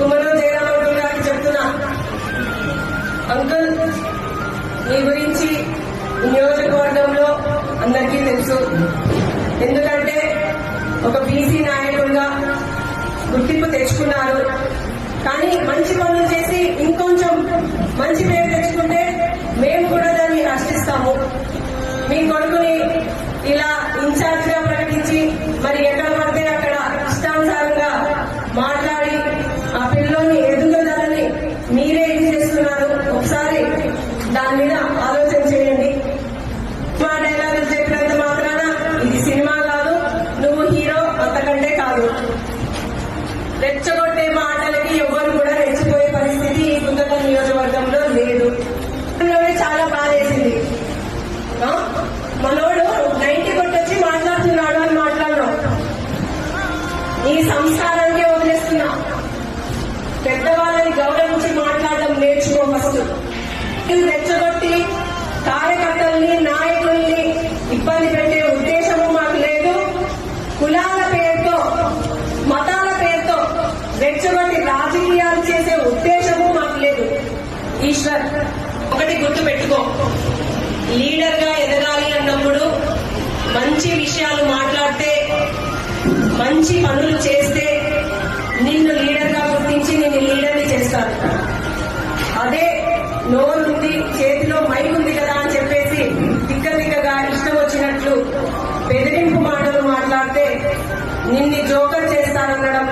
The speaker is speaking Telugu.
గుమ్మలో జయరామ్ గారికి చెప్తున్నా. అంకుల్ మీ గురించి నియోజకవర్గంలో అందరికీ తెలుసు. ఎందుకంటే ఒక బీసీ నాయకుడిగా గుర్తింపు తెచ్చుకున్నారు. కానీ మంచి పనులు దాని మీద ఆలోచన చేయండి. మా డైలాగులు చెప్పినంత మాత్రాన ఇది సినిమా కాదు నువ్వు హీరో అంతకంటే కాదు. రెచ్చగొట్టే మాటలకి ఎవరు కూడా రెచ్చిపోయే పరిస్థితి ఈ గుంతక నియోజకవర్గంలో లేదు. చాలా బాధేసింది. ఆ? మనోడు నైన్టీ కొట్టొచ్చి మాట్లాడుతున్నాడు అని మాట్లాడడం ఈ సంస్కారానికి వదిలేస్తున్నా. పెద్దవాళ్ళని గౌరవించి మాట్లాడడం నేర్చుకో ఫస్ట్. ఇది రెచ్చగొట్టి కార్యకర్తల్ని నాయకుల్ని ఇబ్బంది పెట్టే ఉద్దేశము మాకు లేదు. కులాల పేరుతో మతాల పేరుతో రెచ్చగొట్టి రాజకీయాలు చేసే ఉద్దేశము మాకు లేదు. ఈశ్వర్ ఒకటి గుర్తు పెట్టుకో లీడర్గా ఎదగాలి అన్నప్పుడు మంచి విషయాలు మాట్లాడితే మంచి పనులు చేస్తే నిన్ను లీడర్గా గుర్తించి నిన్ను లీడర్ని చేస్తారు. అదే నోరు చేతిలో మైక్ ఉంది కదా అని చెప్పేసి తిక్కతిక్కగా ఇష్టం వచ్చినట్లు బెదిరింపు మాటలు మాట్లాడితే నిన్ను జోకర్ చేస్తానన్నడం